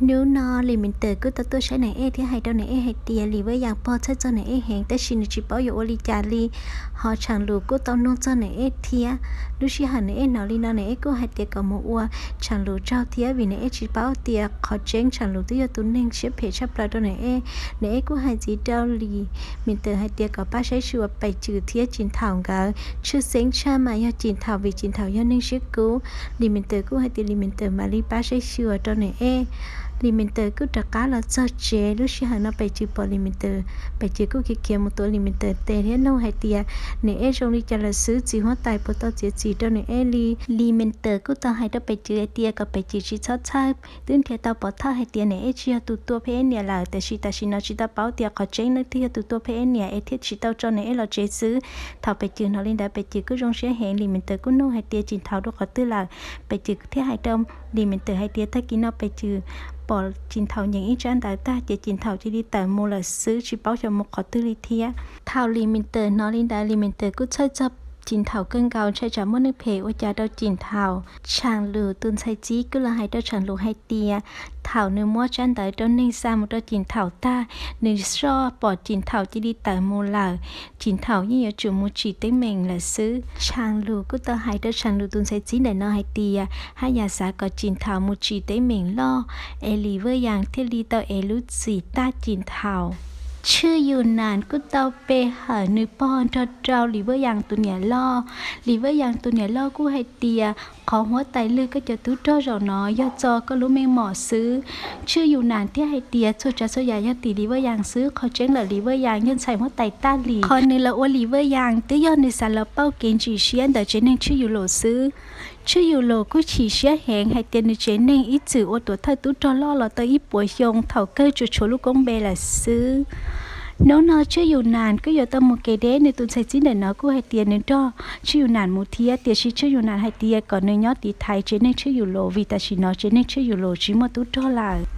nếu nó lì mình tự cứ tao tôi sẽ này ê thì hay đâu này ê hay tiền lì với dạng bao chơi cho này ê hẹn tới xin chỉ bảo dụ lì trả lì họ chẳng lù cứ tao nôn cho này ê thia lúc xí hẳn này ê nó lì nó này ê cứ hay tiền có một ua chẳng lù trao thia vì này ê chỉ bảo tiền khó chén chẳng lù tôi tôi nên xếp hệ chấp lại đâu này ê này ê cứ hay gì đâu lì mình tự hay tiền có ba sẽ chùa bảy chữ thia chín thảo gà chưa sáng cha mà ya chín thảo vì chín thảo ya nên xếp cứu lì mình tự cứ hay tiền lì mình tự mà lì ba sẽ chùa đâu này ลิมิเตอร์กูจะก้าเราจะเจลูชิฮันเราไปจีบอลิมิเตอร์ไปจีกูเกี่ยวมตัวลิมิเตอร์เตเรนเราให้เตียเนเอชงลิจะเราซื้อจีหัวตายปตัวเจียจีตันเนเอลีลิมิเตอร์กูต้องให้เรไปจีเอเตียก็ไปจีชิชอบชอบตื่นเทียตาปอท่าให้เตียเนเอชียตุตัวเพนเนี่ยเราแต่ชิตาชินาชิตาเป้าเตียก็เจนในเตียตุตัวเพนเนียเอเทียชิตาจนในเอเราเจซื้อเท่าไปจีนอขลินได้ไปจีกูจงเสียเห็นลิมิเตอร์กูโน่ให้เตียจินเท่าด้วยก็ตื้อเาไปจีทียให้เมดีมันเตอให้เตี้ยถ้ากินเอาไปจือปอจินเทาอย่างอีจันแต่ตาเจจินเทาจะไดีแต่มูลซื้อชิปเป้าจะมุขอตุลิเทียเทาลีมินเตอร์นอรินดาลีมินเตอร์กูใช้จับ จินเทาเกินเกาใช้จามื่นึกเพอจาเดาจินเทาช่างหรือตุนใช้จีก็เลยให้เดาช่างหลูให้เตียเถาเนื้อมัวจันแต่เดาหนึ่งซ้ำเดาจินเทาตาหนึ่งชอปอดจินเทาจีดีแต่มูเหลาจินเทายิ่งอยู่จูมูจีเต็มเมงละซื้อช่างหลูก็ต่อให้เดาช่างหลูตุนใช้จีได้น้อให้เตียให้ยาสากจินเทามูจีเต็มเมงล่อเอลีเวอร์ยางเทลีต่อเอลุสีตาจินเทา ชื่ออยู่นานกุโตเปหานึปอนทอดเจ้าหรือว่าอย่างตัวเนี่ยล่อหรือว่าอย่างตัวเนี่ยล่อกูให้เตียของหัวไตลือก็จะตุ้ดรอเนาะยอดจอก็รู้ไม่หมอซื้อ ชื่ออยู่นานที่ให้เตียโซจะโซยายาตีหรือว่าอย่างซื้อขอเจ้งหรือหรือว่าอย่างยันใส่หัวไตต้าหลีคอนนึงละว่าหรือว่าอย่างตื้อยอดในสารละเป้าเกณฑ์จีเชียนแต่เจนึงชื่ออยู่โหลซื้อ ชื่ออยู่โลก็ chỉ xé hẹn hay tiền chế nên ít chữ ô tuổi thơ tú cho lo là tới ít buổi dùng thầu cơ cho chỗ lúc con bé là sư nếu nó chưa อยู่นานก็อยู่ตมเกเดในตุนใส่จีนเนาะก็ให้เตียนนึงจ้อชื่ออยู่นานมูเทียเตียชื่ออยู่นานให้เตียก่อนในยอดตีไทยเจเนชื่ออยู่โลวิตาชินอเจเนชื่ออยู่โลชิมตุจอลา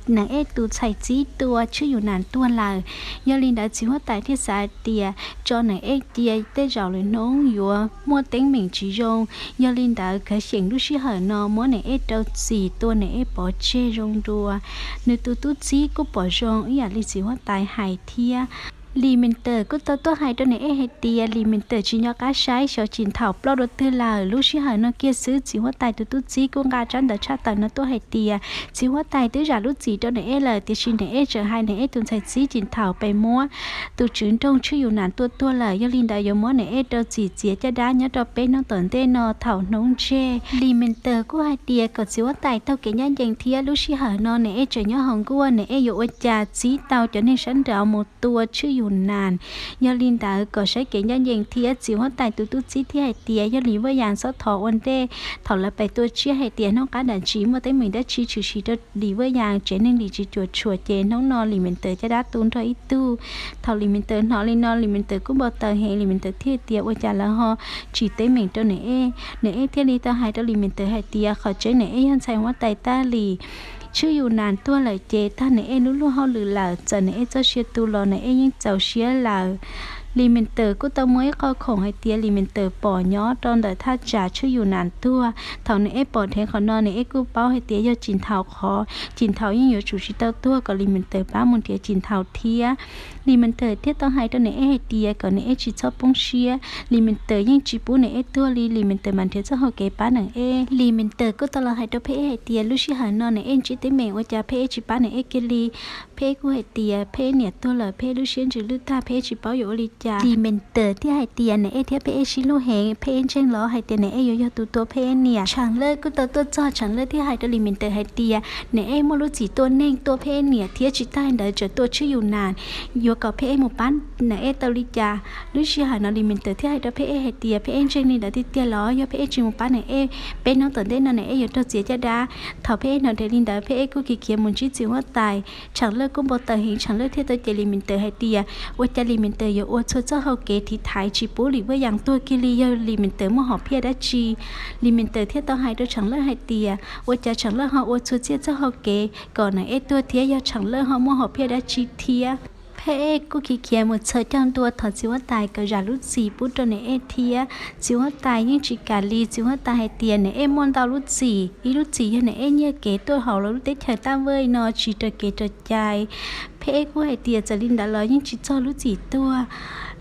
nàng ế tu chạy chí tua, chứ dù nàng tua là nhớ linh đã chỉ hóa tại thiết xã tìa cho nàng ế tìa tê rào lời nông yúa mua tính mình chỉ rong. Nhớ linh đã khởi xuyên lúc xí hở nó mua nàng ế đâu gì tua nàng ế bỏ chê rong đùa. Nơi tu tu chí có bỏ rong, ý à linh chỉ hóa tại hải thia lì mình tờ cứ tao tốt hay đó này e hay tì lì mình tờ chỉ nhau cá sái, cho chín thảo lo đồ tư là lúc xí hở nó kia xứ, chỉ hoa tài từ tu chí cũng gà chân đã cha tờ nó tốt hay tì à. chỉ hoa tài tới giả lúc gì đó này là tì xin này chờ hai này e, tuần sai chí chín thảo bè mua tu chuyến trong chưa yêu nản tua tua là do linh đại do mua này đâu chỉ chia cho đá nhớ đâu bé nó tuần tê nó thảo nông che lì mình tờ cứ hai tì à, còn chỉ hoa tài tao kể nhân dành thia à, lúc xí hở nó này e, chờ nhớ hồng cua này dụ cha chỉ tao trở nên sẵn rào một tua chưa อยู่นานยาลินดาก็ใช้เก่งยันยิงเทียจิว่าตายตุตุจีที่ให้เตียยาลีว่ายานซอทอวันเดถอดละไปตัวเชี่ยให้เตียน้องกาดันจีมาได้เหมือนได้ชีชูชีได้ลีว่ายางเจนึงลีจีจวดชัวเจน้องนอนลีเมนเตอร์จะได้ตุนทออีตู้ถอดลีเมนเตอร์นอนลีนอนลีเมนเตอร์ก็บอกเตอร์เฮลีเมนเตอร์เที่เตียว่าจะละฮอจีเต้เหม่งตัวไหนเอไหนเอเทียลีตาหายตัวลีเมนเตอร์ให้เตียขาเจไหนเอยันใส่ว่าไตตาลี ชื่ออยู่นานตัวเลยเจท่านในเอ็นู้ลู่เฮาหรือหล่าจะในเอ็เจ้าเชียตูรอในเอ็ยังเจ้าเชียหล่า ลีเมนเตอร์ก็ต้องมวยก็คงให้เตียลีเมนเตอร์ปอยอตอนแต่ถ้าจ่าชื่ออยู่นานตัวเท่าในเอปอแทงขอนอนในเอกูเป้าให้เตียยอจินเทาคอจินเทายังอยู่ชูชิเต้าตัวก็ลีเมนเตอร์ป้ามุนเตียจินเทาเทียลีเมนเตอร์เทียต้องให้ตัวในเอเตียก่อนในเอชิชอบปงเชียลีเมนเตอร์ยังจีปูในเอตัวลีลีเมนเตอร์มันเทียจะหอเกป้าหนังเอลีเมนเตอร์ก็ตลอดให้ตัวเพเอเตียลูชิหานอนในเอจิเตเมว่าจะเพเอจิป้าในเอ็กลีะเพลูเชียนจือลูตาเพจิเป้าอยู่ลิจาลีเมนเตอร์ที่ให้เตียในเอเทียเพเอชิลูเฮงเพเอ็นเชงล้อให้เตียในเอโยโยตัวตัวเพเนี่ยฉันเลิกก็ตัวตัวจอฉันเลิกที่ให้ตัวลีเมนเตอร์ให้เตียในเอโมลูจีตัวเน่งตัวเพเนี่ยเทียจิต้าเดอจะตัวชื่ cũng bảo tờ hình chẳng lỡ thế tôi chơi mình tờ hay tiề ô chơi lì mình tờ yếu ô cho cho hậu kế thì thái chỉ bố lì với yang tôi kia lì giờ lì mình tờ mà họ phía đã chi lì mình tờ thiết tao hai đứa chẳng lỡ hay tiề ô chơi chẳng lỡ họ ô cho chia cho hậu kế còn này tôi thế giờ chẳng lỡ họ mà họ phía đã chi thiệt เพกูขี้เกียจหมดเชิดจังตัวถอดจิวตายก็อย่ารู้สีปุ๊ตในเอเทียจิวตายยิ่งจิกาลีจิวตายให้เตียนในเอมอนดาวรู้สีอีรู้สีในเอเนี่ยเกตัวหอรู้เตเธอตามเว้ยนอจีตะเกตใจเพกูให้เตียจะลินดาลอยิ่งจิจอรู้สีตัว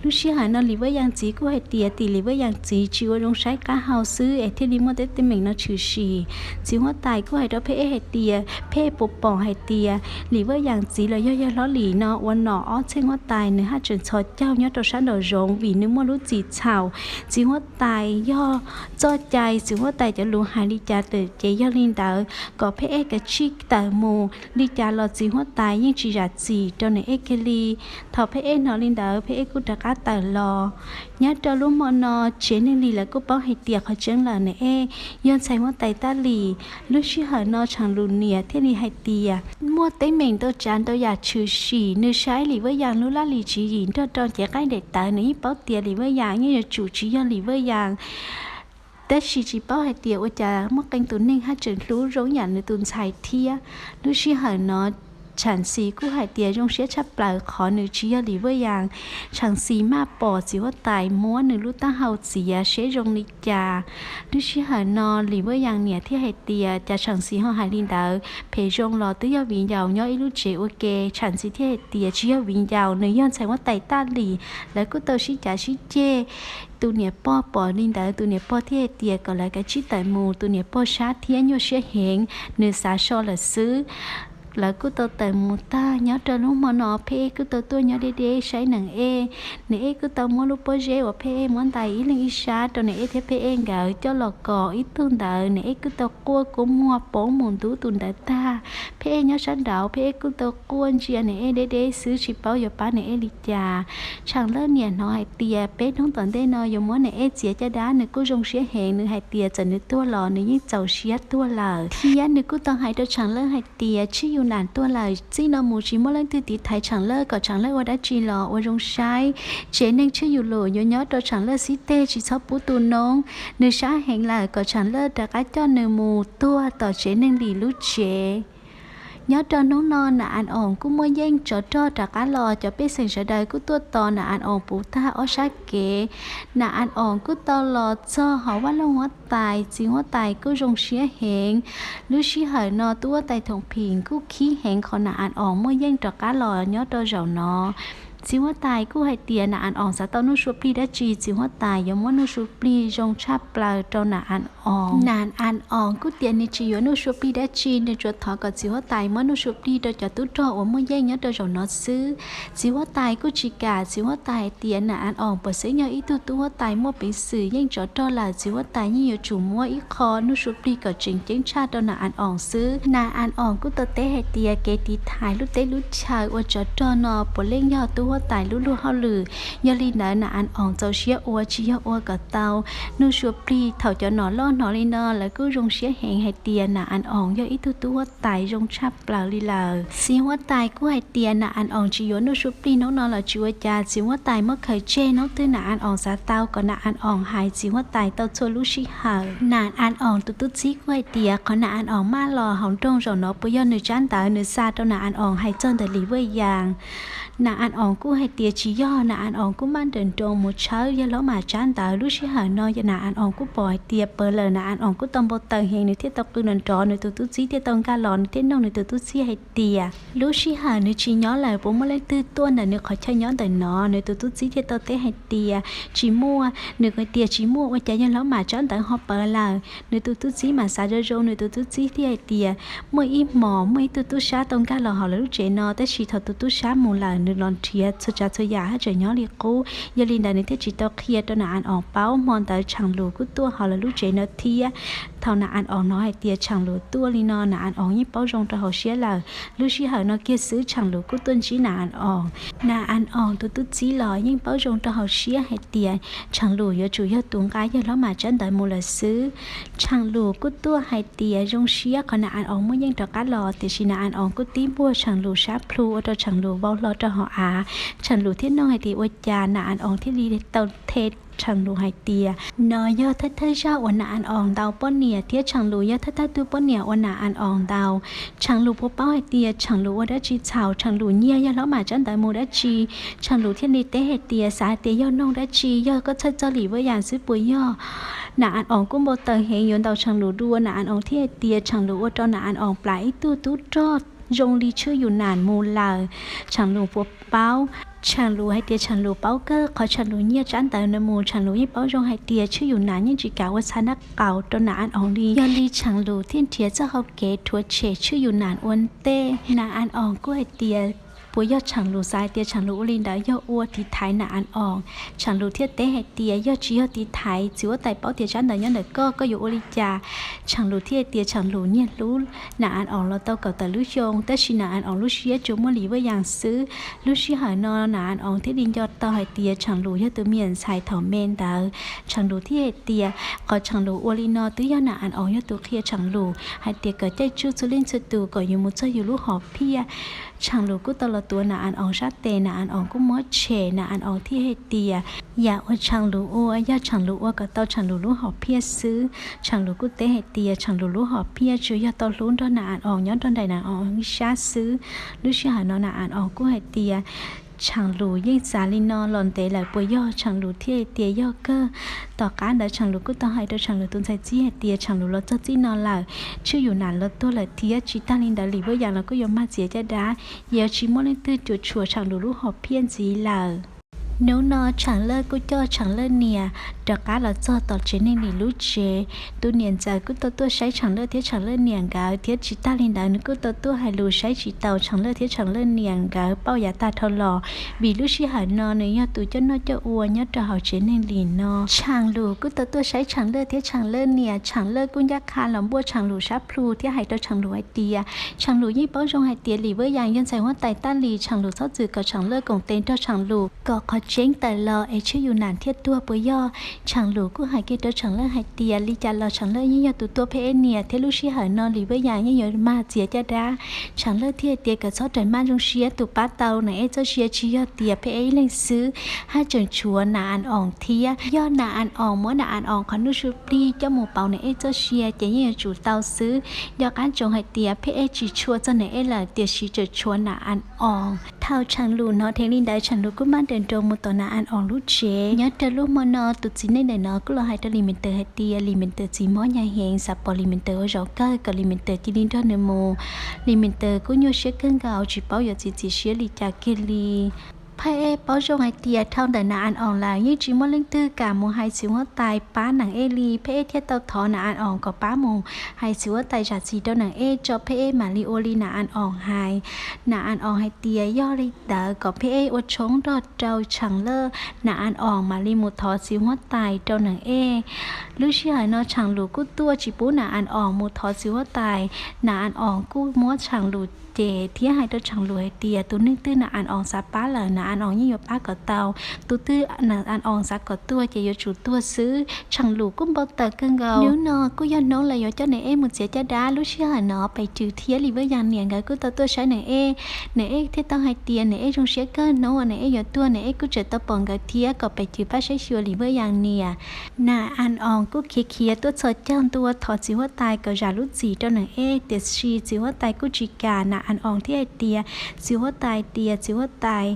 lúc xưa hà nó lì với yang chỉ của hai tia thì lì với yang chỉ chỉ có trong trái cá hào sư ấy thì lì mua tết tên mình nó chữ xì chỉ hoa tài của hai đó phê hai tia phê bộ bỏ hai tia lì với yang chỉ là do do nó lì nó วัน nọ ở trên hoa tài nữa hai chuyện cho cháu nhớ trong sáng đầu rộng vì nếu mua lúc chỉ chào chỉ hoa tài do cho chạy chỉ hoa tài cho luôn hai đi cha từ chế do linh đạo có phê cái chi tờ mù đi cha lo chỉ hoa tài nhưng chỉ là chỉ cho này cái lì thọ phê nó linh đạo phê cũng đã อัตตาลอยาตัอลุมอนอเจนลีแล้วก็ป้องให้เตียเขาเจียงหลานเอย้อนใส่ว่าไตตาลีลูกชื่อหานอชังลูเนียเทนี่ให้เตียมัวเต้เหม่งตัวจานตัวอยากชื่อฉีนื้อใช้ลีว่ยางลูลาลีจีหินตัวตอนจะใกล้เด็กตายนี่เป้เตียลีว่ยางเนี่ยจู่จียอนลีว่ยางแต่ชีจีเป้าให้เตียว่าจะมั่อกันตุนนิ่งห้จินรู้ร้องอย่างในตุนชายเทียลูกชื่อหานอ nó chẳng xí cú hải tiề trong xế chấp lại khó nữ chia lý với yang chẳng xí mà bỏ chỉ có tài múa nữ lúc ta hậu chỉ à xế trong lý trà lúc xí hải nó lý với yang nè thì hải tiề chả chẳng xí họ hải linh đạo phê trong lò tự do viên giàu nhớ ý lúc chế ok chẳng xí thì hải tiề chỉ có viên giàu nữ yon chẳng có tài ta lì lại cứ tao xí chả xí chê tu nè po bỏ linh đạo tu nè po thì tiề còn lại cái chi tài mù tu nè po sát thiên nhô sẽ hẹn nữ xá so là xứ là cứ tơ tìm một ta, nhớ cho lúc mà nó phê, cứ tơ tôi nhớ đi đi sai nằng e. Nè e cứ tơ muốn lúc bơ dê và phê muốn tài ý lên ý xa cho nè e thế phê em gạo cho lọ cò ý tương tờ nè e cứ tơ cua cũng mua bốn mùn tú tuần đại ta. Phê nhớ sáng đạo phê cứ tơ cua, chia nè để để xứ chỉ bao giờ ba nè đi trà chẳng lỡ nè nó hay tiề bé nông tuần đây nó dùng muốn nè chia cho đá, nè cứ dùng xía hẹn nè hay tiề cho nè tua lò, nè như chầu xía tua lò thì nè cứ tơ hay cho chẳng lỡ hay tiề chứ ู่นานตัวลายจีนอมูชิมอลังติติไทยฉังเลิกก็ฉังเลิกว่าได้จีรอว่ารงใช้เจนึงชื่ออยู่หลัวย้อต่อฉังเลิกซิเตชิชอบปูตูน้องเนื้อช้าแห่งหลายก็ฉังเลิกแต่ก็เจ้าเนื้อมูตัวต่อเจนึงดีลุเจ nhớ cho nó non là anh ổn cũng mua danh cho cho trả cá lò cho biết sinh sở đời của tôi to là anh ổn bù ta ở sát kế là anh ổn cứ to lò cho họ quá lâu hóa tài chỉ hóa tài cứ rong xía hẹn lúc xí hở nó tua tài thùng phiền cứ khí hẹn còn là anh ổn mua danh cho cá lò nhớ cho giàu nó จิวตายกู้ให้เตียนาอันอ่องสาตานุชัวปลีได้จีจิวตายยมว่านุชัวปลีจงชาปลาเจ้านาอันอ่องนานอันอ่องกู้เตียนในจียนุชัวปลีได้จีในจวดทอกับจิวตายมื่นุชัวปลีเดจะตุ้ดจอว่าเมื่อแย่งเนาะเดจะนอซื้อจิวตายกู้จีกาจิวตายเตียนาอันอ่องเปิดเสียงอีตัวตัวตายมั่วไป็นสื่อแย่งจอดอลาจิวตายยี่อยู่จู่มั่วอีคอนุชัวปลีกับจริงจริงชาเจ้านาอันอ่องซื้อนาอันอ่องกู้เตเตะให้เตียเกตีถ่ายลูกเตลุชายว่าจอดอนอปเล่งยอตัววตายลู่ลู่เฮาลือยาลีนานาอันอองเจ้าเชียอัวเชียอัวกับเตานูชัวปรีเถาเจ้าหนอล่อหนอลีนอแล้วก็รงเชียแหงให้เตียนาอันอองยาอีตุตัวตายรงชับเปล่าลีลาสิว่ตายกู้ให้เตียนาอันอองชีโยนูชัวปรีน้องนอละชิวจาสิว่ตายเมื่อเคยเจน้องตื้อนาอันอองซาเตาก็หนาอันอองหายสิว่ตายเต้าชัวลูชิหาหนาอันอองตุตุซีกู้ให้เตียขอหนาอันอองมาหล่อหองตรงเจ้าหนอปุยอนนูจันตาหนูซาเต้านาอันอองให้เจนเดลีเวยยาง nà anh ổn cũng hay tiền chỉ do nà anh ổn cũng mang đến trông một cháo do nó mà chán tới lúc xí hở nó cho nà anh ổn cũng bỏ tiền bờ lờ nà anh ổn cũng tâm bộ tờ hiện nửa thiết tao cứ nền trò nửa tu tu xí thiết tao ca lòn thiết nông nửa tu tu xí hay tiền lúc xí hở nửa chỉ nhớ lại bố mới lên tư tuôn nà nửa khỏi chơi nhớ tới nó nửa tu tu xí thiết tao tế hay tiền chỉ mua nửa cái tiền chỉ mua qua trái nhân nó mà chán tới họ bờ lờ nửa tu tu xí mà xa rơi rô nửa tu tu xí thiết hay tiền mỗi im mỏ mỗi tu tu xá tông ca lò họ là lúc trẻ nó tới chỉ thật tu tu xá นึลอนเทียชจัาชยาให้เจยอลีกูยาลินดาในเทจิตอเคียตนาอันออกเป้ามอนตาชังลูกุตัวฮอลลูเจนเทีย thao nà ăn ong nói tia chẳng lù tua li nó nà ăn ong như bao rong cho hậu xía là lúc xí hở nó kia xứ chẳng lù của tuân chỉ nà ăn ong nà ăn ong tu tu chỉ lò nhưng bao rong cho hậu xía hay tia chẳng lù yo chủ yo tuồng cái yo nó mà chân đợi mù là xứ. Chẳng lù của tua hay tia rong xía còn nà ăn ong mới nhưng cho cá lò thì chỉ nà ăn ong của tí bua, chẳng lù sáp plu ở cho chẳng lù bao lo cho họ à chẳng lù thiết nông hay thì ôi cha nà ăn ong thiết đi tàu ชังลูไฮเตียนอยอทัทเทชาอนาอันอองเดาป้อนเนียเทียชังลูยอทัตเทตุป้อนเนียอนาอันอองเดาชังลูพบเป้าไฮเตียชังลูวัดจีชาวชังลูเนียยอแล้วมาจันไดโมดัจีชังลูเทียนิเตเฮเตียสาเตียยอนงดัจียอก็เชเจลีว่าอยานซื้อปุยยอนาอันอองกุ้งโบเตอร์เฮยอนดาชังลูดูนาอันอองเทียเตียชังลูวัดจอนาอันอองปลายตู้ตู้จอดยงลีชื่ออยู่นานมูลาชังรูพบเป้า ฉันรู้ให้เตียฉันรู้เป้าก็ขอฉันรู้เนี่ยจันแต่ในมูฉันรู้ยี่เป้าจงให้เตียชื่ออยู่นานยังจีกาว่าชนะเก่าตัวนานอองดียอลีฉันรู้ที่เตียจะเขาเกทัวเชชื่ออยู่นานอ้วนเต้นานอองก็ให้เตีย ปัวยอดฉังลูซ้ายเตียฉังลูอุลินดาย่ออัวตีไทยหนาอันอ่องฉังลูเทียเตะเตียยอดชี้ยอดตีไทยจิวไตเป้าเตียฉันเดยอนเดก็ก็อยู่อุลิจาฉังลูเทียเตียฉังลูเนี่ยรู้หนาอันอ่องเราเต่าเก่าแต่ลูชงแต่ชินาอันอ่องลูเชียจูมอลีว่าอย่างซื้อลูชีหานอนหนาอันอ่องเทดินยอดต่อใเตียฉังลูยอดตัวเมียนชายถอมเมนดาฉังลูเทียเตียก็ฉังลูอุลินอตัวยาหนาอันอ่องยอดตัวเคลียฉังลูให้เตียเกิดใจชื่อสุลินสุดตูก็อยู่มุจอยู่ลูหอบเพีย ช่านอ่องชาเตนาอันอองกุมอเชนาอันอองที่เฮเตียอย่าอช่างลูกัวอย่าช่างลูกัวก็ต้อช่างลูลูหอบเพียซื้อช่างลูกูเตเฮเตียช่างลูลูหอบเพียช่อย่าต้อลุ้นตอนนาอันอองย้อนตอนใดนาอองชาซื้อรู้ชื่อหานอนาอันอองกูเฮเตีย ฉังรูยิ่งสาลินอหล่อนเตะหลายปวยย่อฉังรูเที่ยเตียย่อเกอต่อการเด chẳng lù ก็ต้องให้เด chẳng lù ตุนใส่จี้เตีย chẳng lù รถเจ้าจี้นอนหล่ะชื่ออยู่นานรถตัวเลยเทียจิตาลินดาลีเว่าอย่างเราก็ยอมมาเสียจะได้เยาชิมอลิตื้อจุดชัวฉังรูรู้หอบเพี้ยนจีหล่ะ nếu nó chẳng lơ cứ cho chẳng lơ nè được cá là cho tọt chế nên lì lú chế tu niệm giờ cứ tôi tôi sai chẳng lơ thiết chẳng lơ nè gà thiết chỉ ta lên đó nữa cứ tôi tôi hay lù sai chỉ tàu chẳng lơ thiết chẳng lơ nè gà bao giờ ta thâu lò vì lú xí hải nó nữa nhá tụi cho nó cho ua nhá cho họ chế nên lì nó chẳng lù cứ tôi tôi sai chẳng lơ thiết chẳng lơ nè chẳng lơ cũng giác kha làm bua chẳng lù sáp plu thiết hải tôi chẳng lù ai tia chẳng lù như bao trong hải tia lì với yang nhân giải hoa tài ta lì chẳng lù sót dự cả chẳng lơ cùng tên cho chẳng lù có có เช้งแต่รอไอชื่ออยู่นานเทียดตัวปวยอฉังหลูกูหายเกิตฉังเลิกหายเตียลิจัารอฉังเลิกยิ่งยอตัวตัวเพเนียเทลูชีหายนอนหรือว่าอย่างยิ่งยอมาเสียจะดาฉังเลิกเทียเตียกับซอจันมาจงเชียตุป้าเตาไหนไอเจ้าเชียชียอเตียเพเอเล่งซื้อห้าจนชัวนาอันอ่องเทียยอนาอันอ่องเมื่อนาอันอ่องคอนุชุปีเจ้าหมูเป่าไหนไอเจ้าเชียเจะยิ่งยอจูเตาซื้อยอกันจงหายเตียเพเอจีชัวเจ้าไหนไอหล่ะเตียชีจะชัวนาอันอ่องเท่าฉังหลูนอเทลินได้ฉังหลูกูมาเดินตรงมุတော်နာအန်အောင်လူချေညတ်တလူမနတူချိနေနေနကလဟိုက်တလီမီတာဟတီအလီမီတာချီမောညာဟင်းစပေါ်လီမီတာရောကာကလီမီတာတီဒင်းတနမလီမီတာကိုညိုရှေကန်ကောက်ချီပေါ့ရချီချီရှေလီတာကီလီ พายเอป้อจงไอเตียเท่าแต่นาอันอ่องลายยี่จิมอลิงตื้อกาโมไฮสิวตายป้าหนังเอลีเพเอเทียเตาทอนาอันอ่องก็ป้าโมไฮสิวตายจากสีเต้าหนังเอจอเพเอมาลิโอลีนาอันอ่องไฮนาอันอ่องไฮเตียย่อลิเตอก็เพเออดชงดอดเจ้าชังเลอนาอันอ่องมาลิมุทอสิวตายเจ้าหนังเอลูชื่อหนอชังหลูกู้ตัวจิปูนาอันอ่องมุทอสิวตายนาอันอ่องกู้มัวชังหลู จเที่ยให้ตัวชังรวยเตียตัวนึกตื้อนอันอองซาป้าเหล่านะอันอองยิ่งอยป้าก็เตาตัวตื้อนอันอองซาก็ตัวเจยจูตัวซื้อชังหลูกุ้มบ่เตอกันเกาเนื้อนอกูย้อนน้องเลยยอเจ้าไหนเอ้มึงเสียจะด้าลูกเชื่อเนาะไปจือเทียลิเวอร์ยางเหนี่ยกันกูตัวตัวใช้ไหนเอ้ไหนเอ้ที่ต้องให้เตียไหนเอ้จงเสียเกินน้องไหนเอ้ยอตัวไหนเอ้กูเจอตัวปองกับเทียก็ไปจือป้าใช้ชัวลิเวอร์ยางเหนี่ยน่ะอันอองกูเคียเคียตัวเธอเจ้าตัวถอดจีว่ตายก็จย่ารู้จีเจ้าไหนเอ้เด็ดชีจีว่ตายกูจีกาน่ะอันองที่ไอเตียสิว่าตาย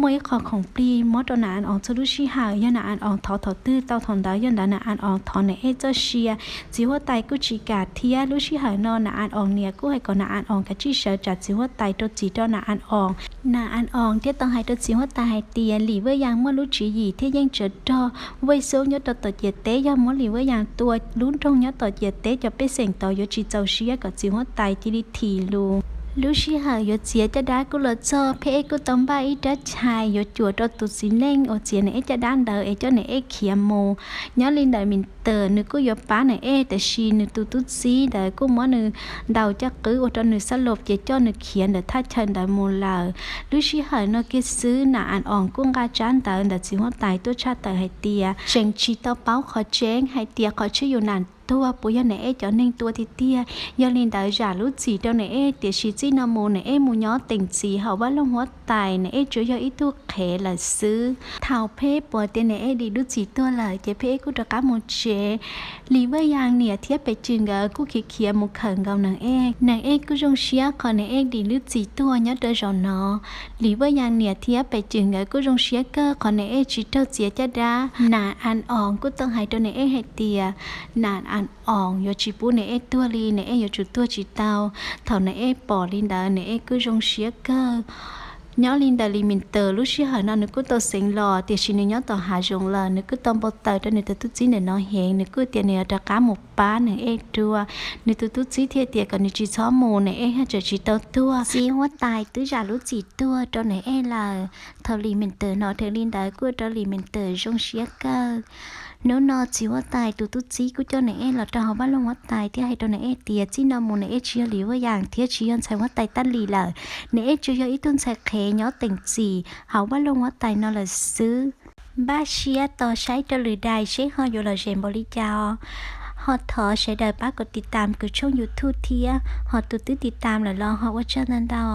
มวยของของปลีมอตนาอันอองชลุชิหายยนาอันอองทอทอตื้อเต้าทอนดาวยนดานอันอองทอนในเอเจเชียสิวตายกุจิกาเทียลุชิหายนอนาอันอองเนี่ยกูให้ก่อนนาอันอองกะจิเชจัดสิวตายตัวจีตัวนาอันอองนาอันอองที่ต้องให้ตัวสิวตายเตียหลีเวยางมอลุจีหยีที่ยังเจอดอไว้โซยตัวตัวเจเตยามอหลีเวยางตัวลุ้นตรงยตัวเจเตจะไปเสียงต่อยจีเจ้าเชียกับสิวตายที่ดิทีลู lúc xí hở yo chia cho đá cô lợt cho phe cô tông ba ít đã chài yo chùa cho tụt xí lên ở chia này cho đan đời cho này kia mồ nhớ lên đời mình tờ nữ cô yo bá này ê tại xì nữ tu tu xí để cô mó nữ đầu chắc cứ ở trong nữ sát lộp chỉ cho nữ khiển để thay chân để mù lờ lúc xí hỏi nó kia xứ nà ăn ỏng cũng ga chán tờ để chỉ hoa tài tôi cha tờ hay tia chèn chi tao báo khó chén hay tia khó chứ yêu nàn ตัวปุยเนี่ยเอจอนึงตัวที่เตี้ยยอลินดาจารู้จีเดียวเนี่ยเอเตียชีจีนโมเนี่ยเอมูย้อติ่งจีเขาว่าลงหัวตายเนี่ยเอจุยออีตัวเขละซื้อเท้าเพ่ปวดเตียเนี่ยเอดีรู้จีตัวเลยเจเพ่กูตะก้ามูเจลีเวอร์ยางเนี่ยเทียบไปจึงกักูขี้เขียมูเขิงกับนางเอกนางเอกกูจงเชียขอนี่ยเอกดีรู้จีตัวย้อเดอจอนอลีเวอร์ยางเนี่ยเทียบไปจึงกักูจงเชียเกอขอนี่ยเอจีเตอร์เจียจะดาหนาอันอ่องกูต้องให้ตัวนี่ยเอกให้เตียหนาอันอ่องยจีปูนี่ยเอกตัวลีนี่ยเอยจุตัวจีเตาเท่านี่ยเอกปอลินดานี่ยเอกูจงเชียเกอ nhớ linh đại mình tờ lúc xí hở nó nữa cứ tao sinh lò thì xin nhớ tao hạ dụng là nữa cứ tao bao tờ cho nên tao tu chí này nó hiện nữa cứ tiền này đã cá một ba nữa ê tua nữa tao tu chí thiệt tiền còn nữa chỉ xóa mù này hết hay chỉ tao tua xí hoa tài, tứ giả lúc chỉ tua cho này ê, là thầu lì mình tờ nó thầu linh đại cứ cho lì mình tờ dùng xí cơ. น้อ nó chỉ ว่าตายตุตุจีกูเจ้าไหนเอเราจะหาบ้านลงว่าตายที่ให้ตัวไหนเอเตียจีนอมูไหนเอเชียหลีอว่าอย่างเทียชียันใช้ว่าตายตั้นลีเลยไหนเอเชียอีตุนใช้เคย้อเต่งจีหาบ้านลงว่าตายนอเลยซื้อบ้าเชียต่อใช้จะวหรือใดใช้หออยู่เลยเจมบริจาฮอทอใช้ได้ป้ากดติดตามกือช่องยูทูบเทียฮอตุตติดตามแล้วลองฮอว่าเจ้านั้นดอ